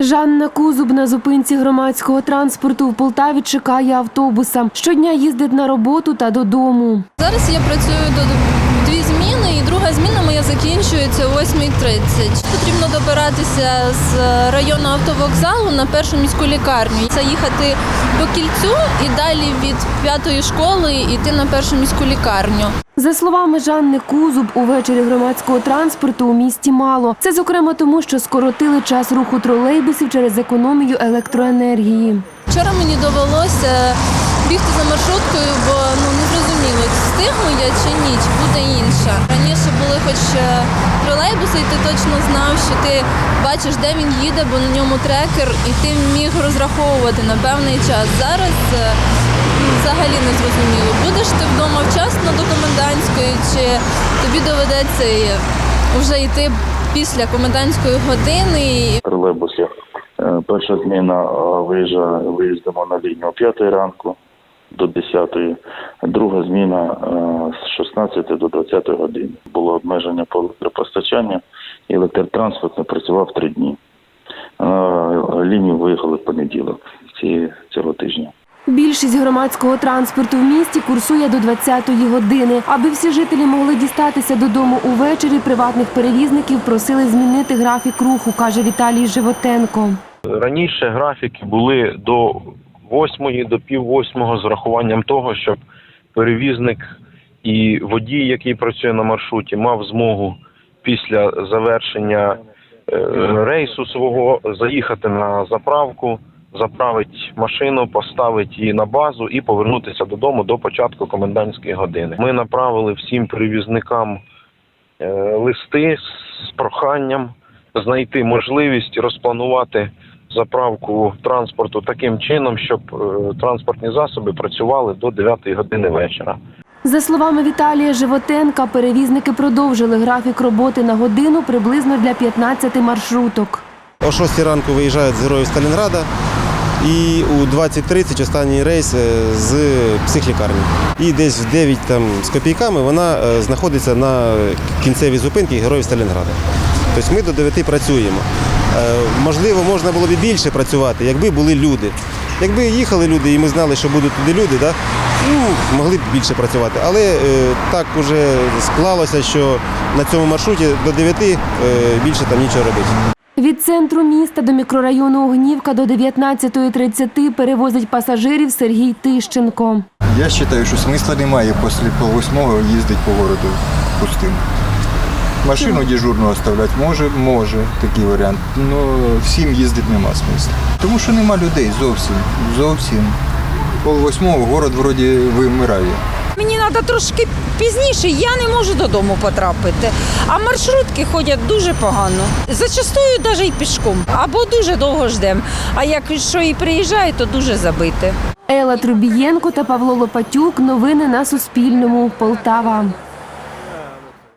Жанна Кузуб на зупинці громадського транспорту в Полтаві чекає автобуса. Щодня їздить на роботу та додому. Зараз я працюю до дві зміни, і друга зміна моя закінчується о 8.30. Потрібно добиратися з району автовокзалу на першу міську лікарню. Це їхати по кільцю і далі від п'ятої школи йти на першу міську лікарню. За словами Жанни Кузуб, увечері громадського транспорту у місті мало. Це зокрема тому, що скоротили час руху тролейбусів через економію електроенергії. Вчора мені довелося бігти за маршруткою, бо ну не зрозуміло, чи ні, чи буде інша. Раніше були хоч е, тролейбуси, і ти точно знав, що ти бачиш, де він їде, бо на ньому трекер, і ти міг розраховувати на певний час. Зараз е, ну, взагалі не зрозуміло. Будеш ти вдома вчасно до комендантської, чи тобі доведеться вже йти після комендантської години. Тролейбусів. Е, Перша зміна е, виїжджа, виїздимо на лінію о 5 ранку до 10, друга зміна е, з 16 до 20 години. Було обмеження по електропостачанню, і електротранспорт не працював три дні. Е, Лінію виїхали в понеділок цього тижня. Більшість громадського транспорту в місті курсує до 20-ї години. Аби всі жителі могли дістатися додому увечері, приватних перевізників просили змінити графік руху, каже Віталій Животенко. Раніше графіки були до восьмої, до пів восьмого з врахуванням того, щоб перевізник і водій, який працює на маршруті, мав змогу після завершення е, рейсу свого заїхати на заправку, заправити машину, поставити її на базу і повернутися додому до початку комендантської години. Ми направили всім перевізникам е, листи з проханням знайти можливість розпланувати заправку транспорту таким чином, щоб е, транспортні засоби працювали до 9 години вечора. За словами Віталія Животенка, перевізники продовжили графік роботи на годину приблизно для 15 маршруток. О 6 ранку виїжджають з героїв Сталінграда і у 20.30 останній рейс е, з психлікарні. І десь в 9 там, з копійками вона е, знаходиться на кінцевій зупинці героїв Сталінграда. Тобто ми до 9 працюємо. Е, Можливо, можна було б і більше працювати, якби були люди. Якби їхали люди і ми знали, що будуть туди люди, да, ну, могли б більше працювати. Але е, так уже склалося, що на цьому маршруті до 9 е, більше там нічого робити. Від центру міста до мікрорайону Огнівка до 19.30 перевозить пасажирів Сергій Тищенко. Я вважаю, що смисла немає після пол восьмого їздити по городу пустим. Машину дежурну оставляти може, може такий варіант. але всім їздити нема смисла. Тому що нема людей зовсім. Зовсім. Пол восьмого город вроді вимирає. Мені треба трошки пізніше, я не можу додому потрапити. А маршрутки ходять дуже погано. Зачастую навіть і пішком. Або дуже довго ждемо. А як що і приїжджає, то дуже забите. Ела Трубієнко та Павло Лопатюк. Новини на Суспільному. Полтава.